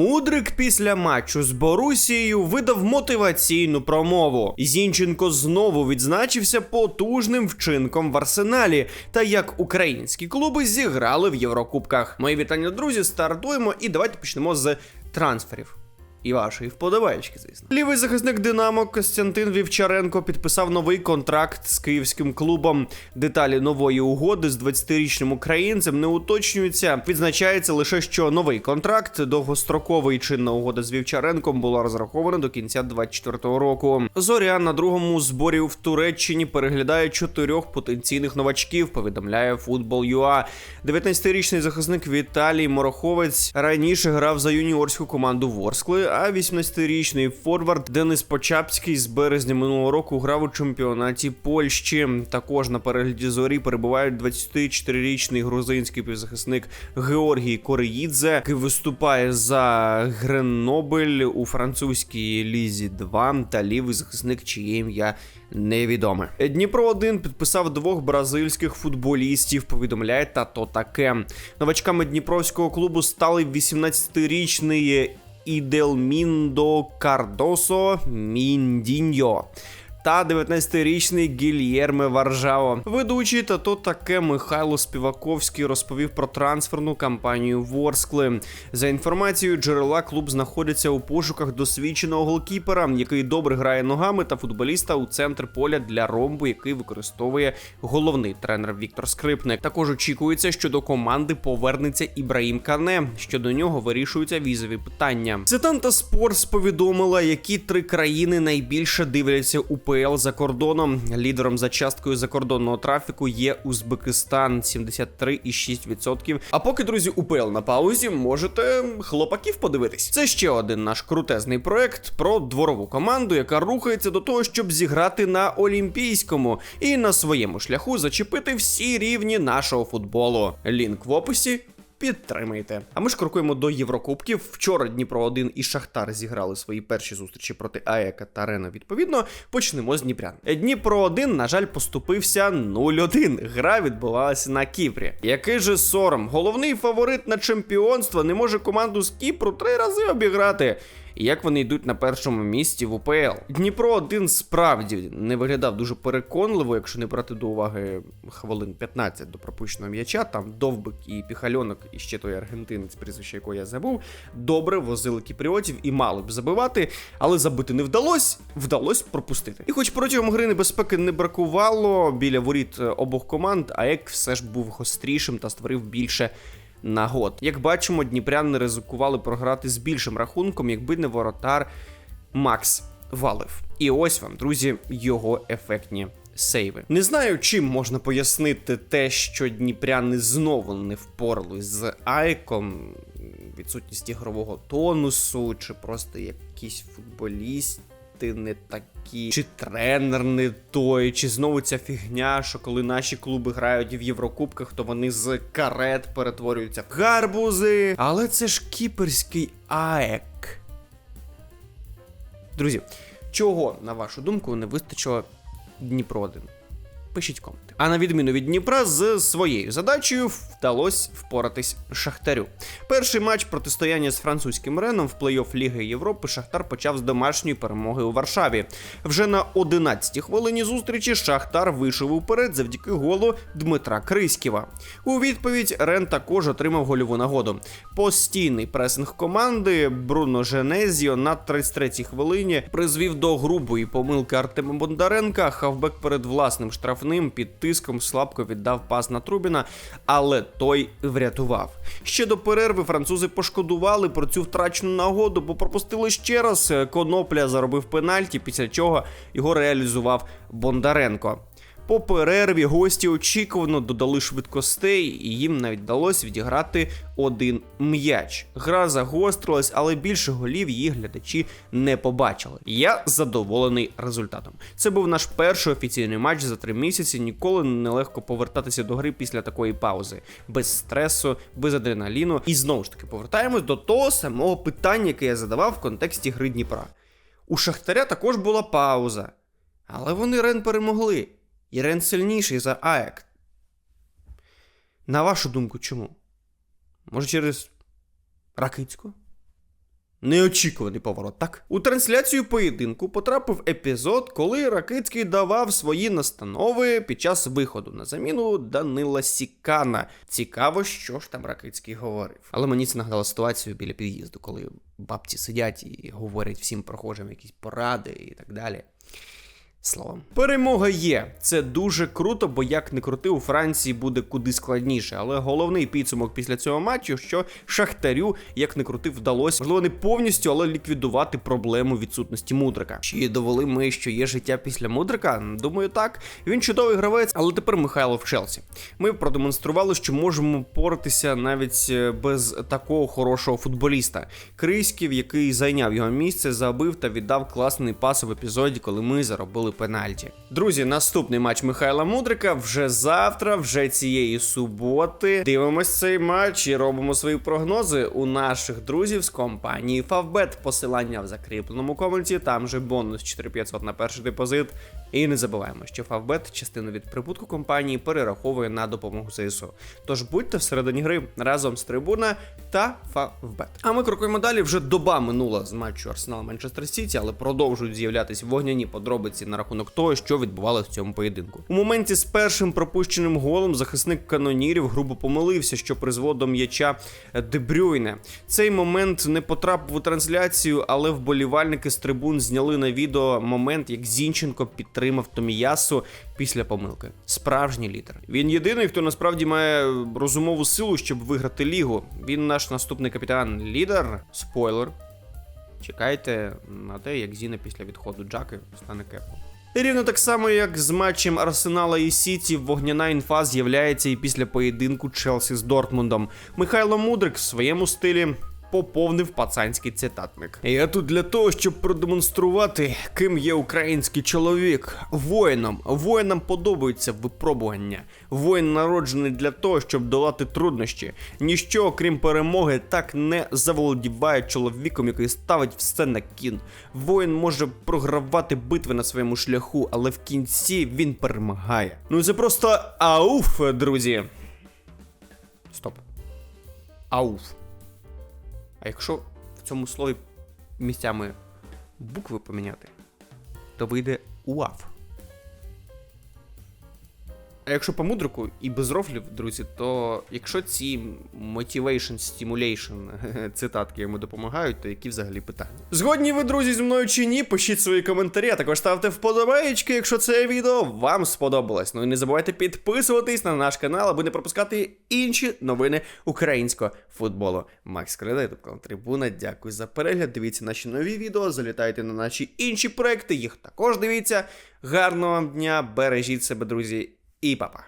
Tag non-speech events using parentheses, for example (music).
Мудрик після матчу з Борусією видав мотиваційну промову. Зінченко знову відзначився потужним вчинком в арсеналі та як українські клуби зіграли в Єврокубках. Мої вітання, друзі. Стартуємо і давайте почнемо з трансферів. І вашої вподобаєчки, звісно. Лівий захисник Динамо Костянтин Вівчаренко підписав новий контракт з київським клубом. Деталі нової угоди з 20-річним українцем не уточнюються. Відзначається лише, що новий контракт, довгостроковий чинна угода з Вівчаренком, була розрахована до кінця 24-го року. Зоря на другому зборі в Туреччині переглядає чотирьох потенційних новачків. Повідомляє Футбол.ua. 19-річний захисник Віталій Мороховець раніше грав за юніорську команду Ворскли а 18-річний форвард Денис Почапський з березня минулого року грав у чемпіонаті Польщі. Також на перегляді зорі перебувають 24-річний грузинський півзахисник Георгій Кореїдзе, який виступає за Гренобель у французькій лізі 2 та лівий захисник, чиє ім'я невідоме. Дніпро 1 підписав двох бразильських футболістів. Повідомляє та то таке. Новачками Дніпровського клубу стали 18-річний Іделміндо Кардосо Міндіньо. Та 19-річний Гільєрме Варжао. Ведучий та то таке Михайло Співаковський розповів про трансферну кампанію Ворскли. За інформацією джерела, клуб знаходиться у пошуках досвідченого голкіпера, який добре грає ногами, та футболіста у центр поля для ромбу, який використовує головний тренер Віктор Скрипник. Також очікується, що до команди повернеться Ібраїм Кане. Щодо нього вирішуються візові питання. Сетанта Спортс повідомила, які три країни найбільше дивляться у УПЛ за кордоном. Лідером за часткою закордонного трафіку є Узбекистан 73,6%. А поки, друзі, УПЛ на паузі, можете хлопаків подивитись. Це ще один наш крутезний проект про дворову команду, яка рухається до того, щоб зіграти на Олімпійському і на своєму шляху зачепити всі рівні нашого футболу. Лінк в описі. Підтримайте. А ми ж крокуємо до Єврокубків. Вчора Дніпро 1 і Шахтар зіграли свої перші зустрічі проти АЕКа та Рена. Відповідно, почнемо з Дніпрян. Дніпро 1, на жаль, поступився 0-1. Гра відбувалася на Кіпрі. Який же сором? Головний фаворит на чемпіонство не може команду з Кіпру три рази обіграти і як вони йдуть на першому місці в УПЛ. Дніпро один справді не виглядав дуже переконливо, якщо не брати до уваги хвилин 15 до пропущеного м'яча. Там Довбик і Піхальонок, і ще той аргентинець, прізвище якого я забув, добре возили кіпріотів і мали б забивати, але забити не вдалося, вдалося пропустити. І хоч протягом гри небезпеки не бракувало біля воріт е, обох команд, АЕК все ж був гострішим та створив більше нагод. Як бачимо, дніпряни ризикували програти з більшим рахунком, якби не воротар Макс Валев. І ось вам, друзі, його ефектні. Сейви. Не знаю, чим можна пояснити те, що дніпряни знову не впорались з Айком, відсутність ігрового тонусу, чи просто якийсь футболіст ти не такі, чи тренер не той, чи знову ця фігня, що коли наші клуби грають в Єврокубках, то вони з карет перетворюються в гарбузи. Але це ж кіперський АЕК. Друзі, чого, на вашу думку, не вистачило Дніпро 1? Пишіть коменти. А на відміну від Дніпра, з своєю задачею вдалося впоратись Шахтарю. Перший матч протистояння з французьким Реном в плей-офф Ліги Європи Шахтар почав з домашньої перемоги у Варшаві. Вже на 11-й хвилині зустрічі Шахтар вийшов уперед завдяки голу Дмитра Криськіва. У відповідь Рен також отримав гольову нагоду. Постійний пресинг команди Бруно Женезіо на 33-й хвилині призвів до грубої помилки Артема Бондаренка. Хавбек перед власним штрафним під тиском слабко віддав пас на Трубіна, але той врятував. Ще до перерви французи пошкодували про цю втрачену нагоду, бо пропустили ще раз. Конопля заробив пенальті, після чого його реалізував Бондаренко. По перерві гості очікувано додали швидкостей, і їм навіть вдалося відіграти один м'яч. Гра загострилась, але більше голів її глядачі не побачили. Я задоволений результатом. Це був наш перший офіційний матч за три місяці. Ніколи не легко повертатися до гри після такої паузи, без стресу, без адреналіну. І знову ж таки повертаємось до того самого питання, яке я задавав в контексті гри Дніпра. У Шахтаря також була пауза, але вони Рен перемогли. Ірен сильніший за Аек. На вашу думку, чому? Може, через Ракицьку? Неочікуваний поворот, так? У трансляцію поєдинку потрапив епізод, коли Ракицький давав свої настанови під час виходу на заміну Данила Сікана. Цікаво, що ж там Ракицький говорив. Але мені це нагадало ситуацію біля під'їзду, коли бабці сидять і говорять всім прохожим якісь поради і так далі. Словом, перемога є. Це дуже круто, бо як не крути, у Франції буде куди складніше. Але головний підсумок після цього матчу, що Шахтарю, як не крути, вдалося, можливо, не повністю, але ліквідувати проблему відсутності мудрика. Чи довели ми, що є життя після мудрика? Думаю, так. Він чудовий гравець, але тепер Михайло в Челсі. Ми продемонстрували, що можемо поратися навіть е, без такого хорошого футболіста. Крийськів, який зайняв його місце, забив та віддав класний пас в епізоді, коли ми заробили пенальті. Друзі, наступний матч Михайла Мудрика вже завтра, вже цієї суботи. Дивимось цей матч і робимо свої прогнози у наших друзів з компанії Favbet. Посилання в закріпленому коменті. Там же бонус 4500 на перший депозит. І не забуваємо, що Favbet частину від прибутку компанії перераховує на допомогу ЗСУ. Тож будьте всередині гри разом з трибуна та Favbet. А ми крокуємо далі. Вже доба минула з матчу Арсенал Манчестер Сіті, але продовжують з'являтися вогняні подробиці на рахунок того, що відбувалося в цьому поєдинку. У моменті з першим пропущеним голом захисник канонірів грубо помилився, що призвело до м'яча Дебрюйне. Цей момент не потрапив у трансляцію, але вболівальники з трибун зняли на відео момент, як Зінченко підтримав Томіясу після помилки. Справжній лідер. Він єдиний, хто насправді має розумову силу, щоб виграти лігу. Він наш наступний капітан. Лідер. Спойлер. Чекайте на те, як Зіна після відходу Джаки стане кепом. Рівно так само, як з матчем Арсенала і Сіті, вогняна інфа з'являється і після поєдинку Челсі з Дортмундом. Михайло Мудрик в своєму стилі поповнив пацанський цитатник. Я тут для того, щоб продемонструвати, ким є український чоловік. Воїном. Воїнам подобаються випробування. Воїн народжений для того, щоб долати труднощі. Ніщо, окрім перемоги, так не заволодіває чоловіком, який ставить все на кін. Воїн може програвати битви на своєму шляху, але в кінці він перемагає. Ну це просто ауф, друзі. Стоп. Ауф. А якщо в цьому слові місцями букви поміняти, то вийде УАФ. А якщо по мудрику і без рофлів, друзі, то якщо ці motivation, stimulation (laughs) цитатки йому допомагають, то які взагалі питання? Згодні ви, друзі, зі мною чи ні? Пишіть свої коментарі, а також ставте вподобаєчки, якщо це відео вам сподобалось. Ну і не забувайте підписуватись на наш канал, аби не пропускати інші новини українського футболу. Макс Креда, Трибуна. Дякую за перегляд. Дивіться наші нові відео, залітайте на наші інші проекти, їх також дивіться. Гарного вам дня, бережіть себе, друзі, і па-па.